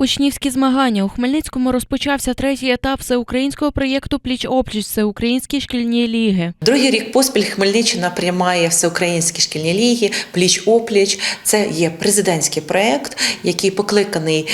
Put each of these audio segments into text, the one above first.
Учнівські змагання у Хмельницькому розпочався третій етап всеукраїнського проєкту Пліч опліч Всеукраїнські шкільні ліги. Другий рік поспіль Хмельниччина приймає всеукраїнські шкільні ліги пліч опліч. Це є президентський проект, який покликаний.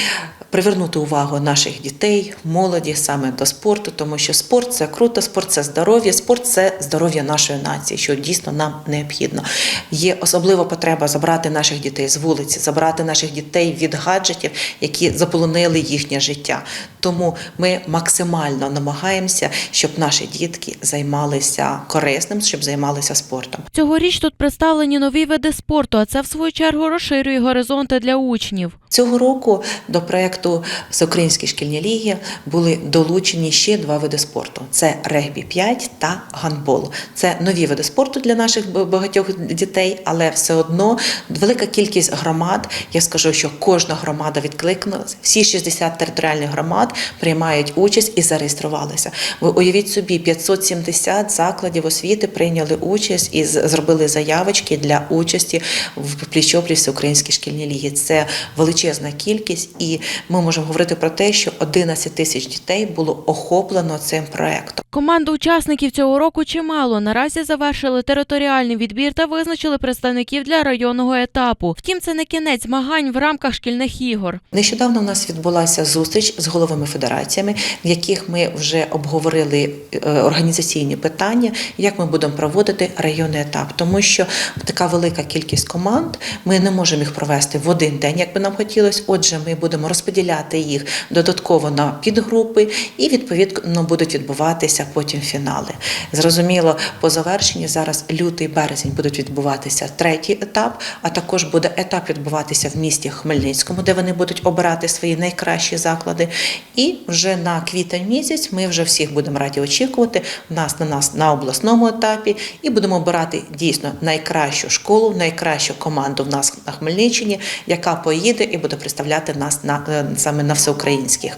Привернути увагу наших дітей, молоді саме до спорту, тому що спорт це круто, спорт це здоров'я, спорт це здоров'я нашої нації, що дійсно нам необхідно. Є особлива потреба забрати наших дітей з вулиці, забрати наших дітей від гаджетів, які заполонили їхнє життя. Тому ми максимально намагаємося, щоб наші дітки займалися корисним, щоб займалися спортом. Цьогоріч тут представлені нові види спорту, а це в свою чергу розширює горизонти для учнів. Цього року до проекту Всеукраїнські шкільні ліги були долучені ще два види спорту: це регбі 5 та гандбол. Це нові види спорту для наших багатьох дітей, але все одно велика кількість громад. Я скажу, що кожна громада відкликнулася. Всі 60 територіальних громад приймають участь і зареєструвалися. Ви уявіть собі, 570 закладів освіти прийняли участь і зробили заявочки для участі в пліч-опліч Всеукраїнській шкільній ліги. Це величезна кількість, і ми можемо говорити про те, що 11 тисяч дітей було охоплено цим проектом. Команд учасників цього року чимало. Наразі завершили територіальний відбір та визначили представників для районного етапу. Втім, це не кінець змагань в рамках шкільних ігор. Нещодавно у нас відбулася зустріч з головами федераціями, в яких ми вже обговорили е, організаційні питання, як ми будемо проводити районний етап, тому що така велика кількість команд, ми не можемо їх провести в один день, як би нам хотілося. Отже, ми будемо розподіляти їх додатково на підгрупи, і відповідно будуть відбуватися потім фінали. Зрозуміло, по завершенні зараз лютий березень будуть відбуватися третій етап, а також буде етап відбуватися в місті Хмельницькому, де вони будуть обирати свої найкращі заклади. І вже на квітень місяць ми вже всіх будемо раді очікувати нас на нас на обласному етапі і будемо обирати дійсно найкращу школу, найкращу команду в нас на Хмельниччині, яка поїде і буде представляти нас на е, саме на всеукраїнських